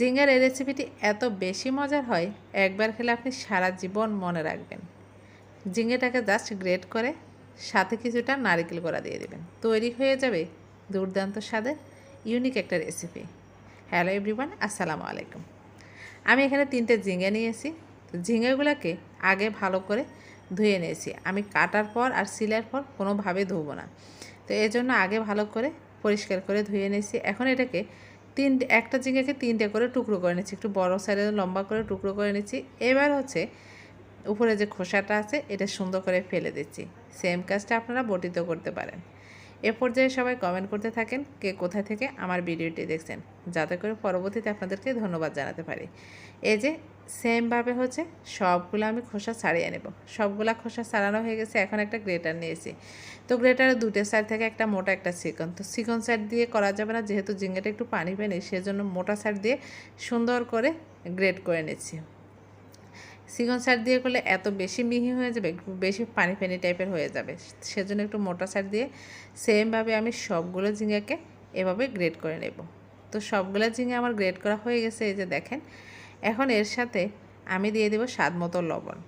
ঝিঙ্গার এই রেসিপিটি এত বেশি মজার হয়, একবার খেলে আপনি সারা জীবন মনে রাখবেন। ঝিঙ্গেটাকে জাস্ট গ্রেট করে সাথে কিছুটা নারিকেল করা দিয়ে দেবেন। তৈরি হয়ে যাবে দুর্দান্ত স্বাদের ইউনিক একটা রেসিপি হ্যালো এভরিওয়ান আসসালামু আলাইকুম। আমি এখানে তিনটে ঝিঙে নিয়েছি। তো ঝিঙেগুলোকে আগে ভালো করে ধুয়ে নিয়েছি। আমি কাটার পর আর সিলার পর কোনোভাবে ধুবো না। তো এই জন্য আগে ভালো করে পরিষ্কার করে ধুয়ে নিয়েছি। এখন এটাকে তিন একটা ঝিঙেকে তিনটে করে টুকরো করে নিচ্ছি। একটু বড় সাইজে লম্বা করে টুকরো করে নিচ্ছি। এবার হচ্ছে উপরে যে খোসাটা আছে, এটা সুন্দর করে ফেলে দিচ্ছি। সেম কাজটা আপনারা বটিতেও করতে পারেন। এ পর্যায়ে সবাই কমেন্ট করতে থাকেন কে কোথা থেকে আমার ভিডিওটি দেখছেন। যাতে করে পরবর্তীতে আপনাদেরকে ধন্যবাদ জানাতে পারি। এই যে সেমভাবে হচ্ছে, সবগুলো আমি খোসা ছাড়িয়ে নেব। সবগুলা খোসা ছাড়ানো হয়ে গেছে, এখন একটা গ্রেটার নিয়েছি। তো গ্রেটারের দুটো সাইড থেকে একটা মোটা একটা চিকন তো চিকন সাইড দিয়ে করা যাবে না, যেহেতু জিঙ্গাটা একটু পানি পেনে, সেজন্য মোটা সাইড দিয়ে সুন্দর করে গ্রেট করে নিচ্ছি। সিগন সার দিয়ে করলে এত বেশি মিহি হয়ে যাবে বেশি পানি পানি টাইপের হয়ে যাবে। সেজন্য একটু মোটা সার দিয়ে সেমভাবে আমি সবগুলো ঝিঙ্গাকে এভাবে গ্রেড করে নেব। তো সবগুলো ঝিঙে আমার গ্রেড করা হয়ে গেছে, এই যে দেখেন। এখন এর সাথে আমি দিয়ে দেবো স্বাদ মতো লবণ।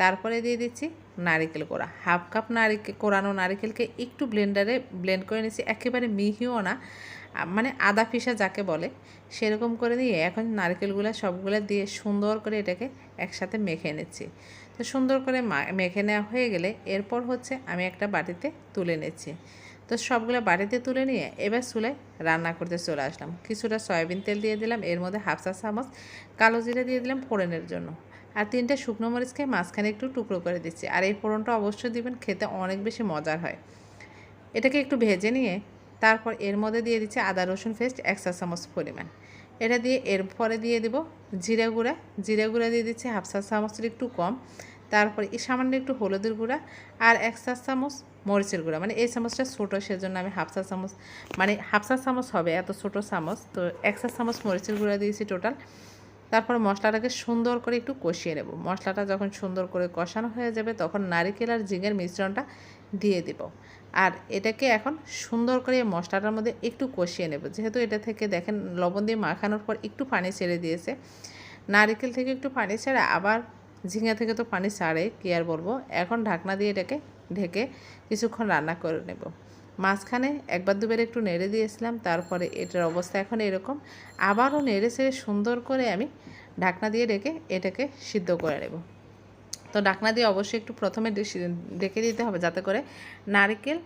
তারপরে দিয়ে দিচ্ছি নারিকেল কোড়া। হাফ কাপ নারিকেল কোরানো নারিকেলকে একটু ব্লেন্ডারে ব্লেন্ড করে নিচ্ছি। একেবারে মিহিও না মানে আদা ফিসা যাকে বলে, সেরকম করে দিয়ে এখন নারকেলগুলো সবগুলো দিয়ে সুন্দর করে এটাকে একসাথে মেখে নিচ্ছি। তো সুন্দর করে মেখে নেওয়া হয়ে গেলে এরপর হচ্ছে আমি একটা বাটিতে তুলে নিচ্ছি। তো সবগুলো বাটিতে তুলে নিয়ে এবার চুলে রান্না করতে চলে আসলাম। কিছুটা সয়াবিন তেল দিয়ে দিলাম, এর মধ্যে হাফ চা চামচ কালো জিরে দিয়ে দিলাম ফোড়নের জন্য। আর তিনটে শুকনো মরিচকে মাঝখানে একটু টুকরো করে দিচ্ছি। আর এই ফোড়নটা অবশ্যই দিবেন, খেতে অনেক বেশি মজার হয়। এটাকে একটু ভেজে নিয়ে তারপর এর মধ্যে দিয়ে দিচ্ছি আদা রসুন পেস্ট এক চা চামচ পরিমাণ। এটা দিয়ে এর পরে দিয়ে দেব জিরা গুঁড়া। জিরা গুঁড়া দিয়ে দিচ্ছি হাফ চা চামচের একটু কম। তারপরে এই সামান্য একটু হলুদের গুঁড়া আর এক চা চামচ মরিচের গুঁড়া। মানে এই চামচটা ছোটো, সেজন্য আমি হাফ চা চামচ মানে হাফ চা চামচ হবে, এত ছোটো চামচ। তো এক চা চামচ মরিচের গুঁড়া দিয়েছি টোটাল তারপর মশলাটাকে সুন্দর করে একটু কষিয়ে নেব। মশলাটা যখন সুন্দর করে কষানো হয়ে যাবে, তখন নারিকেল আর ঝিঙের মিশ্রণটা দিয়ে দিব। আর এটাকে এখন সুন্দর করে মশলাটার মধ্যে একটু কষিয়ে নেব। যেহেতু এটা থেকে দেখেন লবণ দিয়ে মাখানোর পর একটু পানি ছেড়ে দিয়েছে। নারিকেল থেকে একটু পানি ছেড়ে, আবার ঝিঙা থেকে তো পানি ছাড়ে, কি আর বলব? এখন ঢাকনা দিয়ে এটাকে ঢেকে কিছুক্ষণ রান্না করে নেব। মাঝখানে একবার দুবার একটু নেড়ে দিয়েছিলাম, তারপরে এটার অবস্থা এখন এরকম। আবারও নেড়ে ছেড়ে সুন্দর করে আমি ঢাকনা দিয়ে রেখে এটাকে সিদ্ধ করে নেব। তো ডাকনা দিয়ে অবশ্যই একটু প্রথমে ডেকে দিতে হবে যাতে করে নারকেল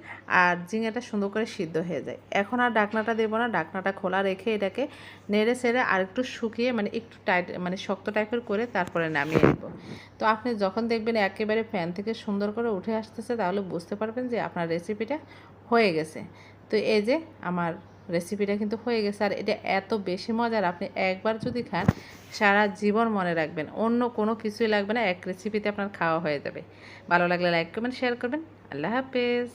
আর ঝিঙেটা সুন্দর করে সিদ্ধ হয়ে যায়। এখন আর ডাকনাটা দেবো না ডাকনাটা খোলা রেখে এটাকে নেড়ে সেড়ে আর একটু শুকিয়ে মানে একটু টাইট মানে শক্ত টাইপের করে তারপরে নামিয়ে নেব। তো আপনি যখন দেখবেন একেবারে ফ্যান থেকে সুন্দর করে উঠে আসতেছে, তাহলে বুঝতে পারবেন যে আপনার রেসিপিটা হয়ে গেছে। তো এই যে আমার রেসিপিটা কিন্তু হয়ে গেছে। আর এটা এত বেশি মজার, আপনি একবার যদি খান, সারা জীবন মনে রাখবেন, অন্য কোনো কিছুই লাগবে না, এক রেসিপিতে আপনার খাওয়া হয়ে যাবে। ভালো লাগলে লাইক করবেন শেয়ার করবেন। আল্লাহ হাফেজ।